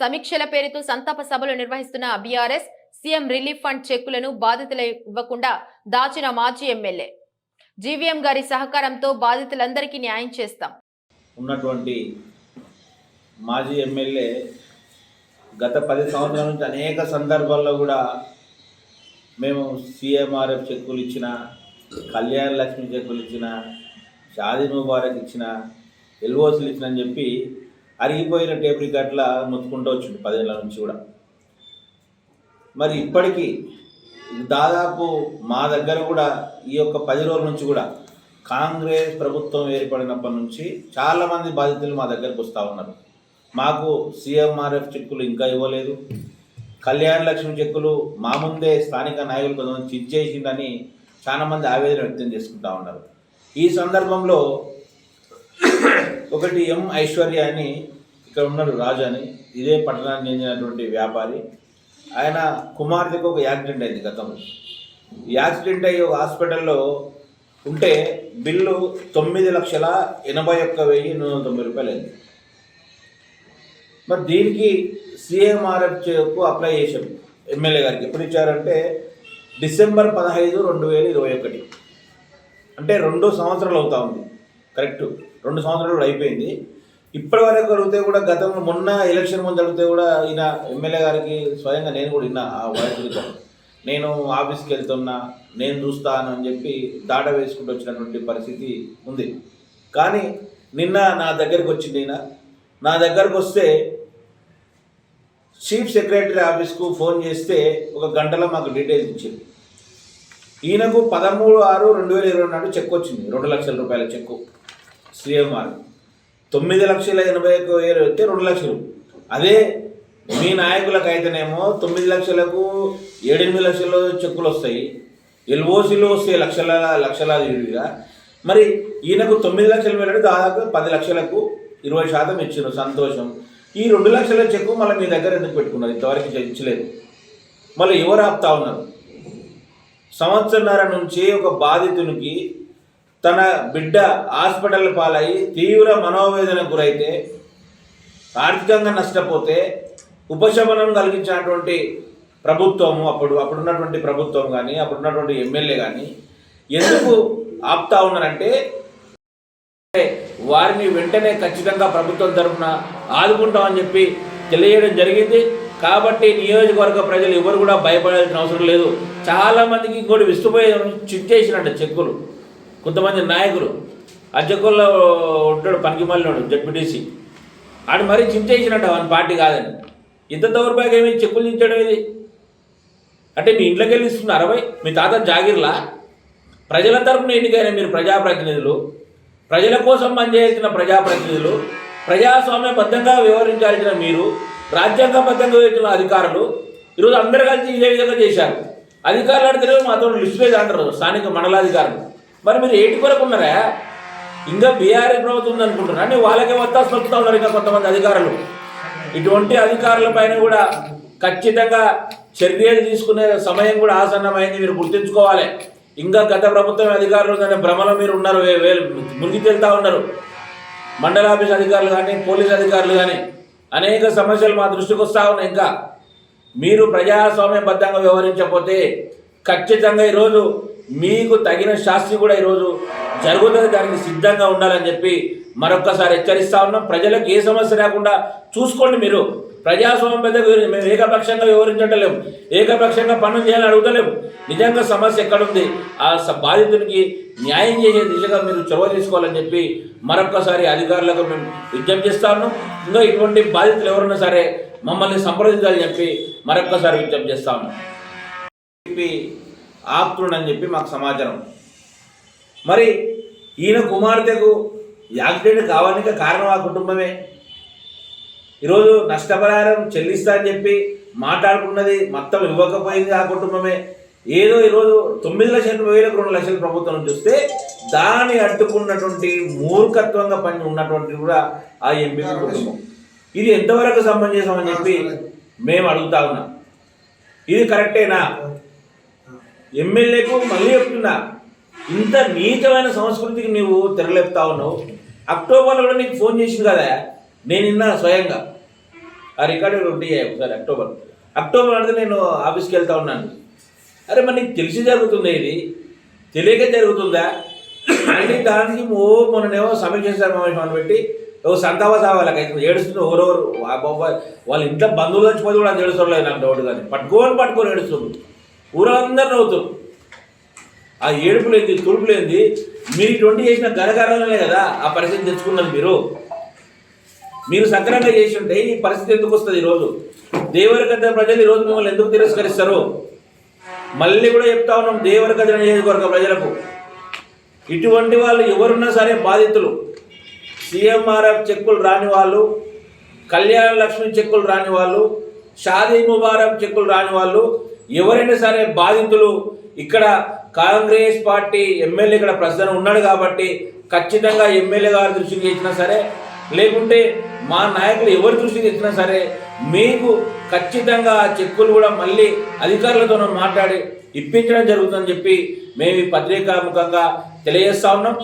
సమీక్షల పేరుతో సంతాప సభలు నిర్వహిస్తున్న బీఆర్ఎస్ సీఎం రిలీఫ్ ఫండ్ చెక్కులను బాధితులు ఇవ్వకుండా దాచిన మాజీ ఎమ్మెల్యే. జీవీఎం గారి సహకారంతో బాధితులందరికీ న్యాయం చేస్తాం. ఉన్నటువంటి మాజీ ఎమ్మెల్యే గత పది సంవత్సరాల నుంచి అనేక సందర్భాల్లో కూడా మేము సీఎంఆర్ఎఫ్ చెక్కులు ఇచ్చిన కళ్యాణ లక్ష్మి చెక్కులు ఇచ్చిన షాదీ ముబారక్ ఇచ్చిన ఎల్ఓసీలు ఇచ్చిన అని చెప్పి అరిగిపోయిన టేప్ రికార్డుల మొత్తుకుంటూ వచ్చింది పదేళ్ళ నుంచి కూడా. మరి ఇప్పటికీ దాదాపు మా దగ్గర కూడా ఈ యొక్క పది రోజుల నుంచి కూడా కాంగ్రెస్ ప్రభుత్వం ఏర్పడినప్పటి నుంచి చాలామంది బాధితులు మా దగ్గరకు వస్తూ ఉన్నారు. మాకు సీఎంఆర్ఎఫ్ చెక్కులు ఇంకా ఇవ్వలేదు. కళ్యాణ లక్ష్మి చెక్కులు మా ముందే స్థానిక నాయకులు కొంతమంది చిచ్చేసిందని చాలామంది ఆవేదన వ్యక్తం చేసుకుంటా ఉన్నారు. ఈ సందర్భంలో ఒకటి ఎం ఐశ్వర్య అని ఇక్కడ ఉన్నాడు రాజు అని ఇదే పట్టణానికి చెందినటువంటి వ్యాపారి. ఆయన కుమార్తెకు ఒక యాక్సిడెంట్ అయింది గతంలో. యాక్సిడెంట్ అయ్యి ఒక హాస్పిటల్లో ఉంటే బిల్లు తొమ్మిది లక్షల ఎనభై ఒక్క వెయ్యి నూట తొంభై రూపాయలు అయింది. మరి దీనికి సీఎంఆర్ఎఫ్కు అప్లై చేసాం ఎమ్మెల్యే గారికి ఎప్పుడు ఇచ్చారంటే డిసెంబర్ పదహైదు రెండు వేల ఇరవై ఒకటి. అంటే రెండు సంవత్సరాలు అవుతా ఉంది. కరెక్ట్. రెండు సంవత్సరాలు అయిపోయింది. ఇప్పటి వరకు అడిగితే కూడా గతంలో మొన్న ఎలక్షన్ ముందు అడిగితే కూడా ఈయన ఎమ్మెల్యే గారికి స్వయంగా నేను కూడా విన్నా ఆ వయసు నేను ఆఫీస్కి వెళ్తున్నా నేను చూస్తాను అని చెప్పి దాట వేసుకుంటూ వచ్చినటువంటి పరిస్థితి ఉంది. కానీ నిన్న నా దగ్గరికి వచ్చింది ఈయన. నా దగ్గరకు వస్తే చీఫ్ సెక్రటరీ ఆఫీస్కు ఫోన్ చేస్తే ఒక గంటలో మాకు డీటెయిల్స్ ఇచ్చింది. ఈయనకు పదమూడు ఆరు రెండు వేల ఇరవై నాడు చెక్ వచ్చింది. రెండు లక్షల రూపాయల చెక్కు. శ్రీఎంఆర్ తొమ్మిది లక్షల ఎనభై ఒక్క వేలు అయితే రెండు లక్షలు. అదే మీ నాయకులకు అయితేనేమో తొమ్మిది లక్షలకు ఏడెనిమిది లక్షల చెక్కులు వస్తాయి. ఎల్ఓసీలు వస్తాయి లక్షల లక్షలాది విడిగా మరి ఈయనకు తొమ్మిది లక్షలు వెళ్ళడం దాదాపు పది లక్షలకు ఇరవై శాతం ఇచ్చారు సంతోషం. ఈ రెండు లక్షల చెక్కు మళ్ళీ మీ దగ్గర ఎందుకు పెట్టుకున్నారు? ఇంతవరకు ఇచ్చలేదు మళ్ళీ ఎవరు ఆపుతా ఉన్నారు? సంవత్సరన్నర నుంచి ఒక బాధితునికి తన బిడ్డ హాస్పిటల్ పాలై తీవ్ర మనోవేదనకు గురైతే ఆర్థికంగా నష్టపోతే ఉపశమనం కలిగించినటువంటి ప్రభుత్వము అప్పుడు అప్పుడున్నటువంటి ప్రభుత్వం కానీ అప్పుడున్నటువంటి ఎమ్మెల్యే కానీ ఎందుకు ఆపుతా ఉన్నారంటే వారిని వెంటనే ఖచ్చితంగా ప్రభుత్వం తరఫున ఆదుకుంటామని చెప్పి తెలియజేయడం జరిగింది. కాబట్టి నియోజకవర్గ ప్రజలు ఎవరు కూడా భయపడాల్సిన అవసరం లేదు. చాలా మందికి ఇంకోటి చిట్ చేసినట్టు చెక్కులు. కొంతమంది నాయకులు ఆ ఉంటాడు పనికి మళ్ళీ జడ్పీటీసీ. ఆడు మరీ చింతేసినట్టు ఆయన పార్టీ కాదని. ఇంత దౌర్భాగ్యం ఏమి చెక్కులు చించడం ఇది? అంటే మీ ఇంట్లోకి వెళ్ళి ఇస్తున్న అరవై మీ తాత జాగిర్లా? ప్రజల తరపున ఎన్నికైన మీరు ప్రజాప్రతినిధులు? ప్రజల కోసం పనిచేయాల్సిన ప్రజాప్రతినిధులు? ప్రజాస్వామ్యబద్ధంగా వ్యవహరించాల్సిన మీరు? రాజ్యాంగబద్ధంగా వ్యవహరించిన అధికారులు? ఈరోజు అందరు కలిసి ఇదే విధంగా చేశారు. అధికారులు అడిగితే మాతో లిస్ట్ లేదు అంటారు స్థానిక మండలాధికారులు. మరి మీరు ఏటి కొరకు ఉన్నారా ఇంకా బీఆర్ఏ ప్రభుత్వం ఉంది అనుకుంటున్నా అని వాళ్ళకే వద్దా వస్తూ ఉన్నారు ఇంకా కొంతమంది అధికారులు. ఇటువంటి అధికారుల పైన కూడా ఖచ్చితంగా చర్యలు తీసుకునే సమయం కూడా ఆసన్నమైంది మీరు గుర్తుంచుకోవాలి. ఇంకా గత ప్రభుత్వం అధికారులు ఉందనే భ్రమలో మీరు ఉన్నారు మునిగి తేలుతా ఉన్నారు. మండల ఆఫీస్ అధికారులు కానీ పోలీస్ అధికారులు కానీ అనేక సమస్యలు మా దృష్టికి వస్తూ ఉన్నాయి. ఇంకా మీరు ప్రజాస్వామ్యబద్ధంగా వ్యవహరించకపోతే ఖచ్చితంగా ఈరోజు మీకు తగిన శాస్తి కూడా ఈరోజు జరుగుతుంది. దానికి సిద్ధంగా ఉండాలని చెప్పి మరొక్కసారి హెచ్చరిస్తా ఉన్నాం. ప్రజలకు ఏ సమస్య రాకుండా చూసుకోండి మీరు. ప్రజాస్వామ్యం పెద్ద మేము ఏకపక్షంగా వివరించటలేము ఏకపక్షంగా పనులు చేయాలని అడుగుతలేము. నిజంగా సమస్య ఎక్కడుంది? ఆ బాధితునికి న్యాయం చేసే దిశగా మీరు చొరవ తీసుకోవాలని చెప్పి మరొక్కసారి అధికారులకు మేము విజ్ఞప్తి చేస్తా ఉన్నాం. ఇంకా ఇటువంటి బాధితులు ఎవరున్నా సరే మమ్మల్ని సంప్రదించాలని చెప్పి మరొక్కసారి విజ్ఞప్తి చేస్తా ఉన్నాం. ఆప్తుడని చెప్పి మాకు సమాచారం. మరి ఈయన కుమార్తెకు యాక్సిడెంట్ కావడానికి కారణం ఆ కుటుంబమే. ఈరోజు నష్టపరిహారం చెల్లిస్తా అని చెప్పి మాట్లాడుకున్నది మొత్తం ఇవ్వకపోయింది ఆ కుటుంబమే. ఏదో ఈరోజు తొమ్మిది లక్షల వేలకు రెండు లక్షల ప్రభుత్వం నుంచి వస్తే దాన్ని అడ్డుకున్నటువంటి మూర్ఖత్వంగా పని ఉన్నటువంటి కూడా ఆ ఎంపీ కుటుంబం. ఇది ఎంతవరకు అని చెప్పి మేము అడుగుతా ఉన్నాం. ఇది కరెక్టేనా? ఎమ్మెల్యేకు మళ్ళీ చెప్తున్నా ఇంత నీచమైన సంస్కృతికి నీవు తెరలేపుతా ఉన్నావు. అక్టోబర్లో కూడా నీకు ఫోన్ చేసింది కదా నేను నిన్న స్వయంగా. ఆ రికార్డు ఉంటాయి ఒకసారి అక్టోబర్. అక్టోబర్ అంటే నేను ఆఫీస్కి వెళ్తా ఉన్నాను. అరే మరి నీకు తెలిసి జరుగుతుందా ఇది? తెలియక జరుగుతుందా? మళ్ళీ దానికి ఓ మొన్ననేమో సమీక్ష సమావేశం పెట్టి ఓ సంతాప వాళ్ళకి ఏడుస్తుంది ఎవరెవరు వాళ్ళ ఇంట్లో బంధువులు వచ్చిపోతే కూడా అది ఏడుస్తుండలేదు నాకు డౌట్ కానీ పట్టుకోని పట్టుకొని ఏడుస్తుంది. ఊరందరూ నవ్వుతారు. ఆ ఏడుపులేంది తుడుపులేంది మీరు ఇటువంటి చేసిన గరగరాలనే కదా ఆ పరిస్థితి తెచ్చుకున్నది మీరు. మీరు సక్రమంగా చేసి ఉంటే ఈ పరిస్థితి ఎందుకు వస్తుంది ఈరోజు? దేవరగద్ద ప్రజలు ఈరోజు మిమ్మల్ని ఎందుకు తిరస్కరిస్తారు? మళ్ళీ కూడా చెప్తా ఉన్నాం దేవరగద్ద నియోజకవర్గ ప్రజలకు. ఇటువంటి వాళ్ళు ఎవరున్నా సరే బాధితులు. సీఎంఆర్ఎఫ్ చెక్కులు రాని వాళ్ళు కళ్యాణ లక్ష్మి చెక్కులు రాని వాళ్ళు షాదీ ముబారక్ చెక్కులు రాని వాళ్ళు ఎవరైనా సరే బాధితులు ఇక్కడ కాంగ్రెస్ పార్టీ ఎమ్మెల్యే ఇక్కడ ప్రస్తుతం ఉన్నాడు కాబట్టి ఖచ్చితంగా ఎమ్మెల్యే గారి దృష్టికి ఇచ్చినా సరే లేకుంటే మా నాయకులు ఎవరి దృష్టికి ఇచ్చినా సరే మీకు ఖచ్చితంగా ఆ చెక్కులు కూడా మళ్ళీ అధికారులతో మాట్లాడి ఇప్పించడం జరుగుతుందని చెప్పి మేము ఈ పత్రికాముఖంగా తెలియజేస్తా ఉన్నాం.